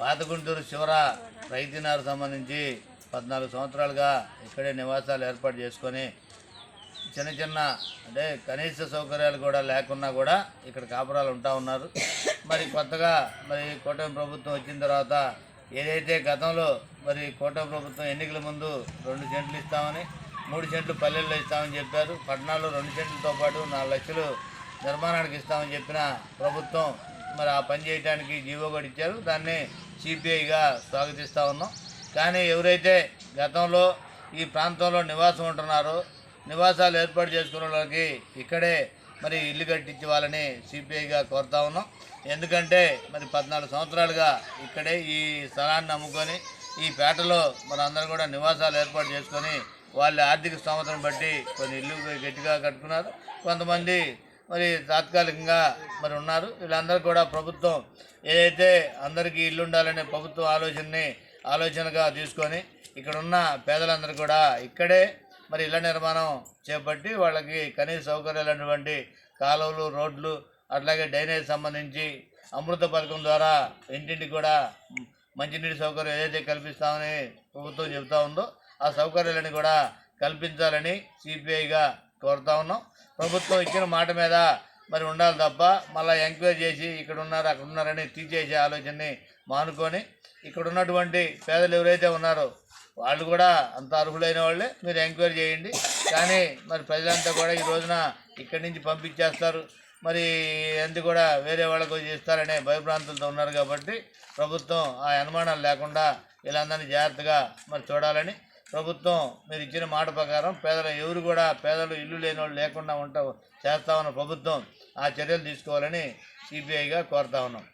పాత గుంటూరు శివర రైతున్నారు సంబంధించి పద్నాలుగు సంవత్సరాలుగా ఇక్కడే నివాసాలు ఏర్పాటు చేసుకొని చిన్న చిన్న అంటే కనీస సౌకర్యాలు కూడా లేకున్నా కూడా ఇక్కడ కాపురాలు ఉంటా ఉన్నారు. మరి కొత్తగా మరి కూటమి ప్రభుత్వం వచ్చిన తర్వాత ఏదైతే గతంలో మరి కూటమి ప్రభుత్వం ఎన్నికల ముందు రెండు సెంట్లు ఇస్తామని మూడు సెంట్లు పల్లెల్లో ఇస్తామని చెప్పారు. పట్టణాల్లో రెండు సెంట్లతో పాటు నాలుగు లక్షలు నిర్మాణానికి ఇస్తామని చెప్పిన ప్రభుత్వం మరి ఆ పని చేయడానికి జీవో కూడా ఇచ్చారు. దాన్ని సిపిఐగా స్వాగతిస్తూ ఉన్నాం. కానీ ఎవరైతే గతంలో ఈ ప్రాంతంలో నివాసం ఉంటున్నారో నివాసాలు ఏర్పాటు చేసుకున్న వాళ్ళకి ఇక్కడే మరి ఇల్లు కట్టించి వాళ్ళని సిపిఐగా కోరుతా ఉన్నాం. ఎందుకంటే మరి పద్నాలుగు సంవత్సరాలుగా ఇక్కడే ఈ స్థలాన్ని నమ్ముకొని ఈ పేటలో మనందరూ కూడా నివాసాలు ఏర్పాటు చేసుకొని వాళ్ళ ఆర్థిక స్తోమతను బట్టి కొన్ని ఇల్లు గట్టిగా కట్టుకున్నారు. కొంతమంది మరి తాత్కాలికంగా మరి ఉన్నారు. వీళ్ళందరూ కూడా ప్రభుత్వం ఏదైతే అందరికీ ఇల్లు ఉండాలనే ప్రభుత్వ ఆలోచనని ఆలోచనగా తీసుకొని ఇక్కడ ఉన్న పేదలందరూ కూడా ఇక్కడే మరి ఇళ్ళ నిర్మాణం చేపట్టి వాళ్ళకి కనీస సౌకర్యాలైనటువంటి కాలువలు రోడ్లు అట్లాగే డ్రైనేజ్ సంబంధించి అమృత పథకం ద్వారా ఇంటింటికి కూడా మంచినీటి సౌకర్యం ఏదైతే కల్పిస్తామని ప్రభుత్వం చెబుతా ఉందో ఆ సౌకర్యాలని కూడా కల్పించాలని సిపిఐగా కోరుతా ఉన్నాం. ప్రభుత్వం ఇచ్చిన మాట మీద మరి ఉండాలి తప్ప మళ్ళీ ఎంక్వైరీ చేసి ఇక్కడ ఉన్నారు అక్కడ ఉన్నారని తీసేసే ఆలోచనని మానుకొని ఇక్కడ ఉన్నటువంటి పేదలు ఎవరైతే ఉన్నారో వాళ్ళు కూడా అంత అర్హులైన వాళ్ళే. మీరు ఎంక్వైరీ చేయండి. కానీ మరి ప్రజలంతా కూడా ఈ రోజున ఇక్కడి నుంచి పంపించేస్తారు. మరి ఎంత కూడా వేరే వాళ్ళకు చేస్తారనే భయభ్రాంతులతో ఉన్నారు కాబట్టి ప్రభుత్వం ఆ అనుమానాలు లేకుండా వీళ్ళందరినీ జాగ్రత్తగా మరి చూడాలని ప్రభుత్వం మీరు ఇచ్చిన మాట ప్రకారం పేదలు ఎవరు కూడా పేదలు ఇల్లు లేని వాళ్ళు లేకుండా ఉంటా చేస్తా ఉన్న ప్రభుత్వం ఆ చర్యలు తీసుకోవాలని సిపిఐగా కోరుతా ఉన్నాం.